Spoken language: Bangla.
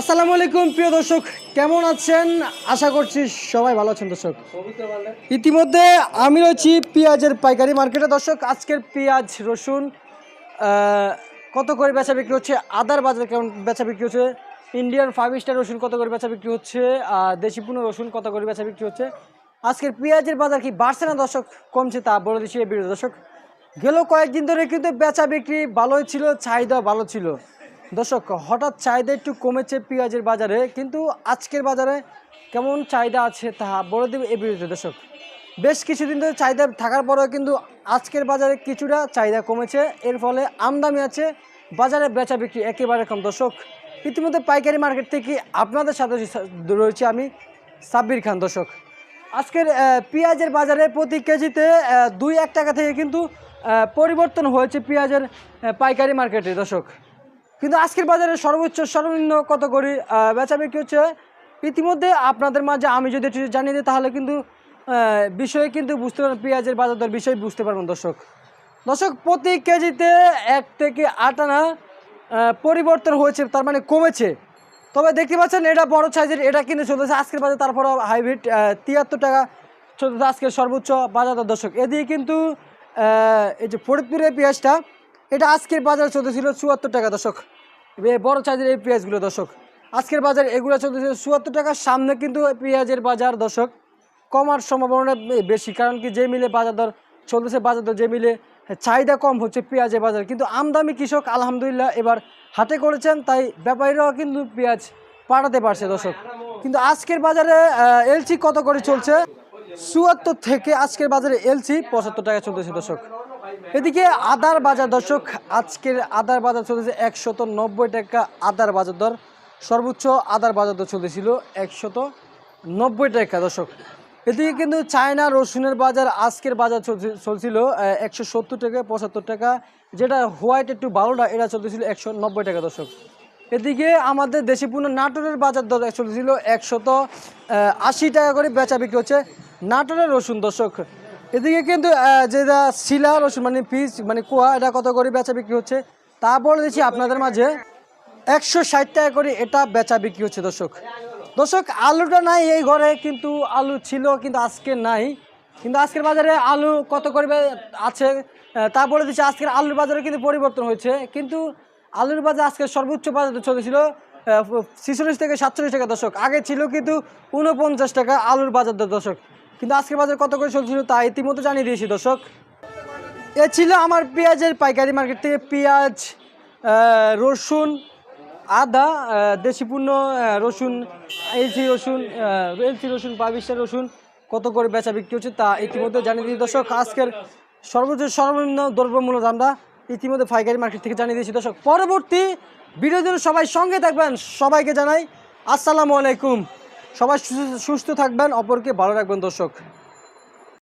আসসালামু আলাইকুম, প্রিয় দর্শক, কেমন আছেন? আশা করছি সবাই ভালো আছেন, দর্শক। ইতিমধ্যে আমি রয়েছি পেঁয়াজের পাইকারি মার্কেটে, দর্শক, আজকের পেঁয়াজ, রসুন কত করে বেচা বিক্রি হচ্ছে? আদার বাজার কেমন বেচা বিক্রি হচ্ছে? ইন্ডিয়ান ফাইভ স্টার রসুন কত করে বেচা বিক্রি হচ্ছে? আর দেশি পুনো রসুন কত করে বেচা বিক্রি হচ্ছে? আজকের পেঁয়াজের বাজার কি বাড়ছে না, দর্শক, কমছে তা বলে দিচ্ছি এই দর্শক। গেল কয়েকদিন ধরে কিন্তু বেচা বিক্রি ভালোই ছিল চাহিদা ভালো ছিল। দর্শক, হঠাৎ চাহিদা একটু কমেছে পেঁয়াজের বাজারে, কিন্তু আজকের বাজারে কেমন চাহিদা আছে তা বলে দেবে এ ভিডিওতে দর্শক। বেশ কিছুদিন ধরে চাহিদা থাকার পরেও কিন্তু আজকের বাজারে কিছুটা চাহিদা কমেছে, এর ফলে আমদানি আছে, বাজারে বেচা বিক্রি একেবারে কম। দর্শক, ইতিমধ্যে পাইকারি মার্কেট থেকে আপনাদের সাথে রয়েছে আমি সাব্বির খান। দর্শক, আজকের পেঁয়াজের বাজারে প্রতি কেজিতে দুই এক টাকা থেকে কিন্তু পরিবর্তন হয়েছে পেঁয়াজের পাইকারি মার্কেটে। দর্শক কিন্তু আজকের বাজারে সর্বোচ্চ সর্বনিম্ন কত করে বেচা বিক্রি হচ্ছে? ইতিমধ্যে আপনাদের মাঝে আমি যদি একটু জানিয়ে দিই, তাহলে কিন্তু বিষয়ে কিন্তু বুঝতে পারবেন, পেঁয়াজের বাজার দর বিষয় বুঝতে পারবেন দর্শক। দর্শক, প্রতি কেজিতে এক থেকে আট আনা পরিবর্তন হয়েছে, তার মানে কমেছে। তবে দেখতে পাচ্ছেন, এটা বড় সাইজের, এটা কিন্তু চলতেছে আজকের বাজারে তারপর হাইব্রিড তিয়াত্তর টাকা চলতেছে আজকের সর্বোচ্চ বাজার দর। দর্শক, এদিকে কিন্তু এই যে ফরিদপুরের পেঁয়াজটা, এটা আজকের বাজারে চলতেছিল চুয়াত্তর টাকা দর্শক। বড় সাইজের এই পেঁয়াজগুলো, দর্শক। আজকের বাজার এগুলো চলতেছে চুয়াত্তর টাকার সামনে কিন্তু পেঁয়াজের বাজার, দর্শক। কমার সম্ভাবনা বেশি, কারণ কি যে মিলে বাজার দর চলতেছে, বাজার দর যে মিলে চাহিদা কম হচ্ছে পেঁয়াজের বাজার। কিন্তু আমদামি কৃষক, আলহামদুলিল্লাহ, এবার হাতে করেছেন, তাই ব্যাপারীরাও কিন্তু পেঁয়াজ পাঠাতে পারছে, দর্শক। কিন্তু আজকের বাজারে এলসি কত করে চলছে? চুয়াত্তর থেকে আজকের বাজারে এলসি পঁচাত্তর টাকা চলতেছে, দর্শক। এদিকে আদার বাজার দর্শক, আজকের আদার বাজার চলতেছে একশত নব্বই টাকা আদার বাজার দর। সর্বোচ্চ আদার বাজার দর চলতেছিল একশত নব্বই টাকা দর্শক। এদিকে কিন্তু চায়না রসুনের বাজার আজকের বাজার চলছি- চলছিল একশো সত্তর টাকা, পঁচাত্তর টাকা। যেটা হোয়াইট একটু বারোটা, এটা চলতেছিল একশো নব্বই টাকা দর্শক। এদিকে আমাদের দেশি পণ্য নাটোরের বাজার দর চলছিল একশত আশি টাকা করে বেচা বিক্রি হচ্ছে নাটোরের রসুন দর্শক। এদিকে কিন্তু যেটা শিলা, রসুন মানে পিস মানে কুয়া, এটা কত করে বেচা বিক্রি হচ্ছে? তা বলে দিচ্ছি আপনাদের মাঝে, একশো ষাট টাকা করে এটা বেচা বিক্রি হচ্ছে, দর্শক। দর্শক, আলুটা নাই এই ঘরে, কিন্তু আলু ছিল, কিন্তু আজকে নাই। কিন্তু আজকের বাজারে আলু কত করে আছে? তা বলে দিচ্ছি, আজকের আলুর বাজারে কিন্তু পরিবর্তন হয়েছে। কিন্তু আলুর বাজার আজকে সর্বোচ্চ বাজারে চলেছিল ছিচল্লিশ থেকে সাতচল্লিশ টাকা দশক আগে ছিল কিন্তু উনপঞ্চাশ টাকা আলুর বাজার দর দর্শক। কিন্তু আজকের বাজার কত করে চলছিল তা ইতিমধ্যে জানিয়ে দিয়েছি দর্শক। এ ছিল আমার পেঁয়াজের পাইকারি মার্কেট থেকে পেঁয়াজ রসুন আদা দেশি আহ, রসুন এলসি রসুন এলসি রসুন পাবিস্টার রসুন কত করে বেচা বিক্রি হচ্ছে তা ইতিমধ্যে জানিয়ে দিয়েছি দর্শক। আজকের সর্বোচ্চ সর্বনিম্ন দ্রব্যমূল্য দামটা ইতিমধ্যে পাইকারি মার্কেট থেকে জানিয়ে দিয়েছি দর্শক। পরবর্তী জন্য সবাই সঙ্গে থাকবেন। সবাইকে জানাই আসসালামু আলাইকুম। সবাই সুস্থ- থাকবেন অপরকে ভালো রাখবেন দর্শক।